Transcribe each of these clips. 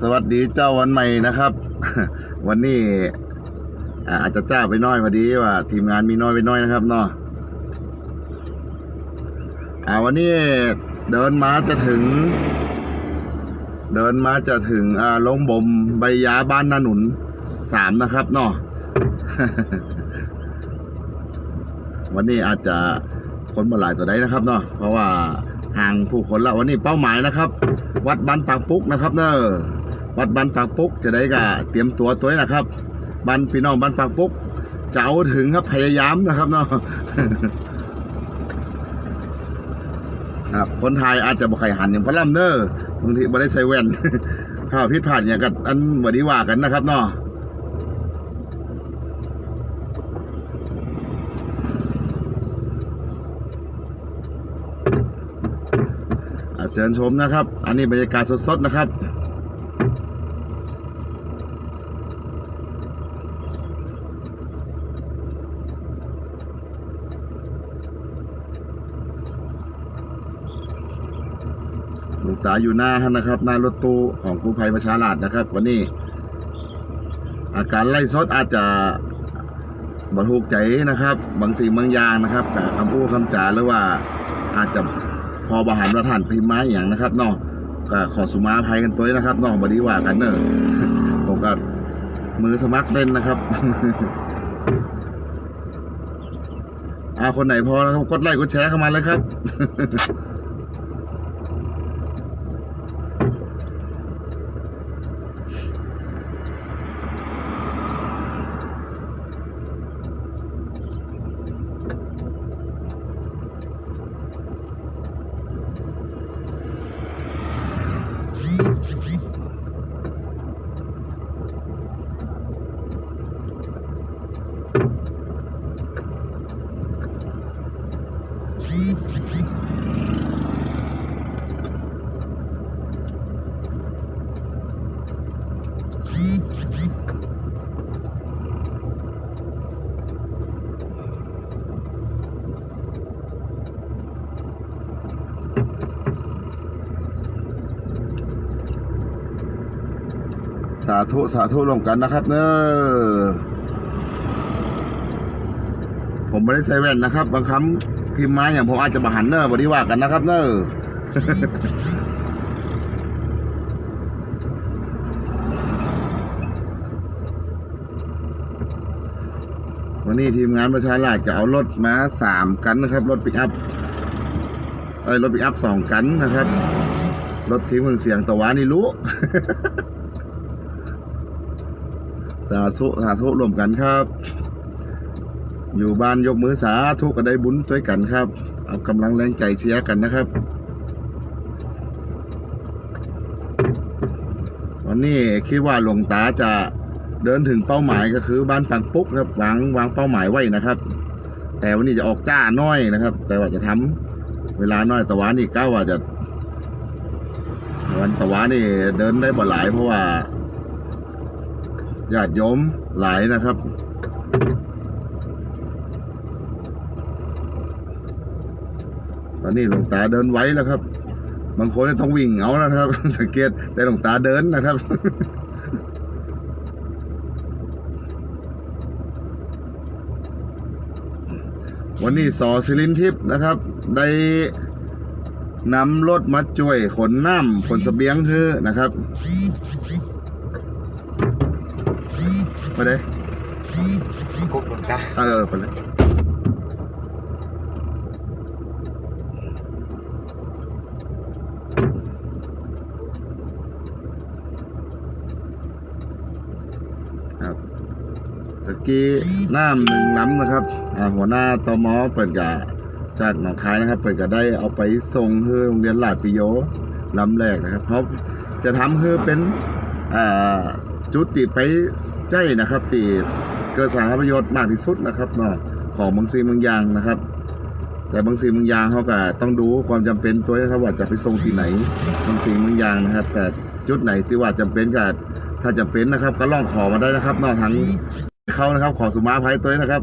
สวัสดีเจ้าวันใหม่นะครับ วันนี้อาอาจจะจ้าไปน้อยพอดีว่า ทีมงานมีน้อยไปน้อยนะครับเนาะอ่าวันนี้เดินมาจะถึง เดินมาจะถึงอ่าลงบ่มใบยาบ้านนาหนุนสามนะครับเนาะวันนี้อาจจะคนมาหลายตัวได้นะครับเนาะเพราะว่า ห่างผู้คนและวันนี้เป้าหมายนะครับ วัดบ้านปางปุ๊กนะครับเนอะวัดบ้านปางปุ๊กจะได้ก็เตรียมตัวตัวนะครับบ้านพี่น้องบ้านปางปุ๊กจะเอาถึงครับพยายามนะครับเนาะครับคนไทยอาจจะบอกใครหันอย่างพระลำเนอร์บางทีบ่ได้ใส่แว่นข้าวพิษผ่านอย่างกับอันบดีว่ากันนะครับเนาะ เชิญชมนะครับ อันนี้บรรยากาศสดๆนะครับ หลวงตาอยู่หน้าท่านะครับ หน้ารถตู้ของกู้ภัยประชาราษฎร์นะครับ วันนี้ อาการไล่ซดอาจจะบรรทุกใจนะครับ บางสิ่งบางอย่างนะครับแต่คำพูดคำจาหรือว่าอาจจะ พอบาหารประทานพิมพ์ไม้อย่างนะครับเนาะก็ขอสุมาภัยกันตัวนะครับเนาะบดีว่ากันเนอะผมก็มือสมัครเล่นนะครับอาคนไหนพอแล้วครับกดไลค์กดแชร์เข้ามาเลยครับ สาธุ สาธุรวมกันนะครับเนอะผมไม่ได้ใส่แว่นนะครับ บางคำ พิมพ์มาอย่างผมอาจจะบาหันเนอะบริว่ากันนะครับ เนอะวันนี้ทีมงานประชาราชจะเอารถมาสามกันนะครับ รถปิกอัพเอ้ยรถปิกอัพสองกันนะครับ รถทีมเครื่องเสียงตะวานี่รู้สาธุสาธุรวมกันครับ อยู่บ้านยกมือสาธุก็ได้บุญด้วยกันครับ เอากำลังแรงใจเชียร์กันนะครับ วันนี้คิดว่าหลวงตาจะเดินถึงเป้าหมายก็คือบ้านปังปุ๊กครับวางวางเป้าหมายไว้นะครับ แต่วันนี้จะออกจ้าน้อยนะครับ แต่ว่าจะทำเวลาน้อยตะวันนี่ก้าว่าจะ วันตะวันนี่เดินได้บ่หลายเพราะว่าญาติโยมหลายนะครับ ตอนนี้หลวงตาเดินไว้แล้วครับ บางคนต้องวิ่งเอาแล้วนะครับ สังเกตแต่หลวงตาเดินนะครับวันนี้สอสิรินทิพย์นะครับ ได้นำรถมาช่วยขนน้ำขนเสบียงเธอนะครับไปเลยกุ๊กหลวงตาเออไปเลย ตะกี้น้ำหนึ่งล้ำนะครับหัวหน้าตมอเปิดกะจากหนองคายนะครับ เปิดกะได้เอาไปส่งเฮือโรงเรียนหลาดปิโยล้ำแรกนะครับ เพราะจะทำเฮือเป็นจุดติไปใจนะครับตีเกิดสารประโยชน์มากที่สุดนะครับเนาะของบางสิ่งบางอย่างนะครับ แต่บางสิ่งบางอย่างเขาก็ต้องดูความจำเป็นตัวนะครับ ว่าจะไปส่งที่ไหนบางสิ่งบางอย่างนะครับ แต่จุดไหนที่ว่าจำเป็นก็ถ้าจำเป็นนะครับ ก็ล่องขอมาได้นะครับนอกทั้ง เข้านะครับ ขอสุมาภัยตัวนี้นะครับ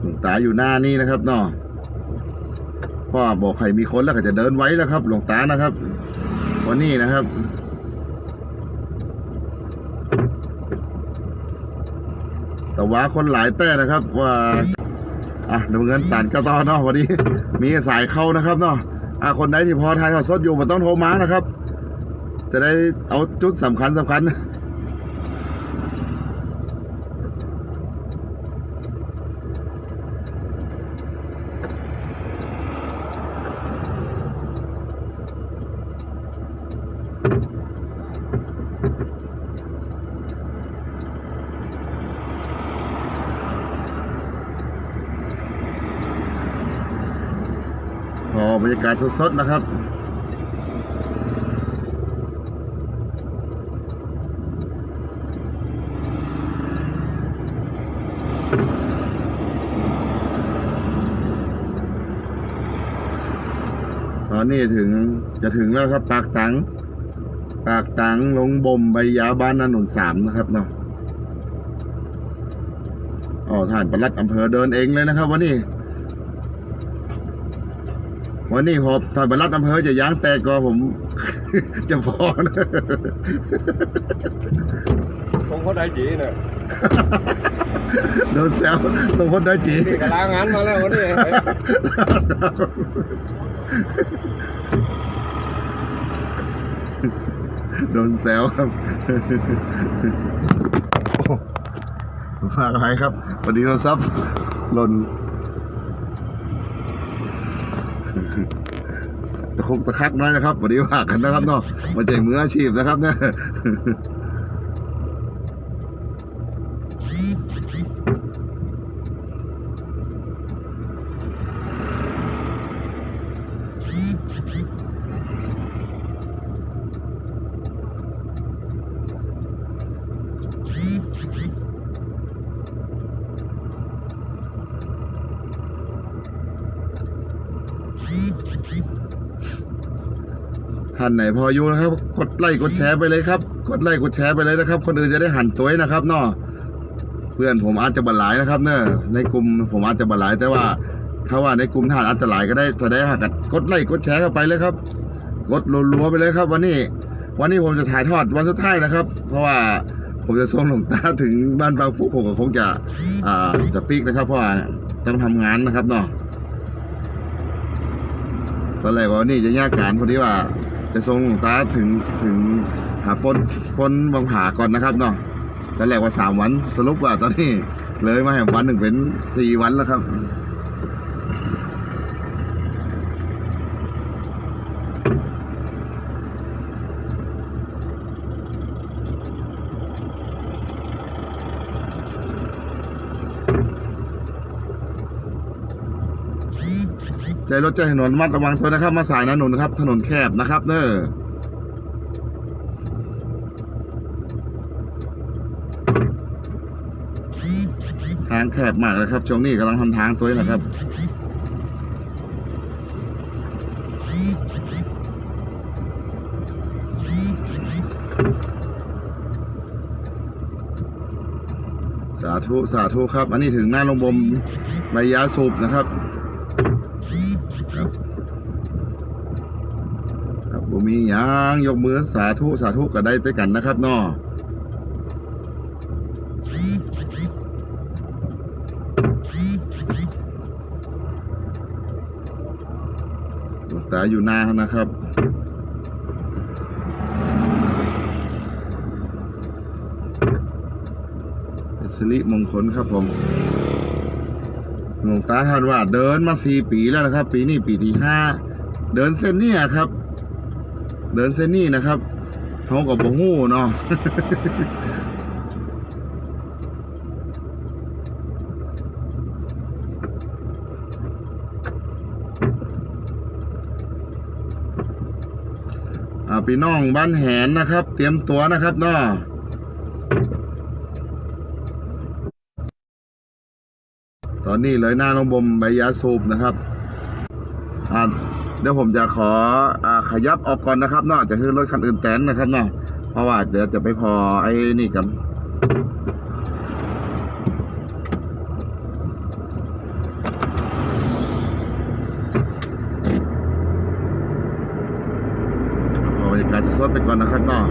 หลวงตาอยู่หน้านี่นะครับเนาะพก็บอกใครมีคนแล้วก็จะเดินไว้แล้วครับ หลวงตานะครับ วันนี้นะครับแต่ว่าคนหลายแต่นะครับ ว่า อะดำเนินการก็ต่อเนาะวันนี้ มีสายเข้านะครับเนาะอะคนไหนที่พอทายทอดสดอยู่มันต้องโทรมานะครับ จะได้เอาจุดสำคัญสำคัญพอบรรยากาศสดๆนะครับ อนนี้ถึงจะถึงแล้วครับ ปากตังปากตังลงบ่มใบยาบ้านนาหนุนสามนะครับเนาะอ๋อท่านประหลัดอำเภอเดินเองเลยนะครับ วันนี้ วันนี้พอท่านประหลัดอำเภอจะย้างแตกก็ผม จะพอนะคงเขาได้จีเนี่ยโดนแซวสมพจน์ได้จีนี่ก็ลางานมาแล้ววันนี้ โดนแซวครับฝากอะไรครับ วันนี้เราซับหล่นตะคุกตะคักน้อยนะครับ วันนี้ฝากกันนะครับเนาะมาใจมืออาชีพนะครับเนี่ย ท่านไหนพออยู่นะครับ กดไลค์กดแชร์ไปเลยครับ กดไลค์กดแชร์ไปเลยนะครับ คนอื่นจะได้หันตัวนะครับเนาะเพื่อนผมอาจจะบันหลายนะครับ เนอะในกลุ่มผมอาจจะบันหลาย แต่ว่า ถ้าว่าในกลุ่มท่านอาจจะหลายก็ได้แสดงหากกดไลค์กดแชร์เข้าไปเลยครับ กดรัวๆไปเลยครับ วันนี้ วันนี้ผมจะถ่ายทอดวันสุดท้ายนะครับ เพราะว่าผมจะส่งหลวงตาถึงบ้านบางปุ๊ผมก็คงจะ อ่าจะปิกนะครับ เพราะว่าต้องทำงานนะครับเนาะ ตอนแรกว่านี่จะแยกการพอดีว่า จะส่งหลวงตาถึงถึงหาปนปนบางผาก่อนนะครับเนาะตอนแรกว่าสามวันสรุปว่าตอนนี้เลยมาแห่งวันหนึ่งเป็นสี่วันแล้วครับ ใจรถใจถนนมัดระวังตัวนะครับ มาสายนะหนุนนะครับ ถนนแคบนะครับเนอทางแคบมากเลยครับช่วงนี้กำลังทำทางตัวนี้นะครับสาธุ สาธุครับ อันนี้ถึงหน้าโรงบ่มใบยาสูบนะครับครับบ่ มีหยังยกมือสาธุสาธุก็ได้ด้วยกันนะครับเนาะหลวงตาอยู่หน้านะครับสิริมงคลครับผมหลวงตาท่านว่าเดินมาสี่ปีแล้วนะครับ ปีนี้ปีที่ห้าเดินเส้นนี้ครับ เดินเส้นนี้นะครับเขากับบงูเนาะพี่น้องบ้านแหนนะครับ เตรียมตัวนะครับเนาะตอนนี้เลยหน้าน้องบมใบยาสูบนะครับ อ่าเดี๋ยวผมจะขอขยับออกก่อนนะครับนอกจากขึ้นรถคันอื่นแตนนะครับเนาะเพราะว่าเดี๋ยวจะไปพอไอ้นี่กันสดไปก่อนนะครับเนาะ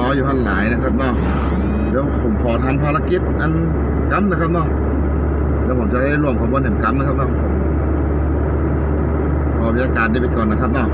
ปรออยู่หันหลายนะครับเนาะเดี๋ยวผมขอทำภารกิจอันกัมนะครับเนาะเดี๋ยวผมจะได้ร่วมขบวนแห่งกำนะครับเนาะขอบรรยากาศได้ไปก่อนนะครับเนาะ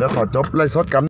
เดี๋ยว ขอจบไล่สดกัน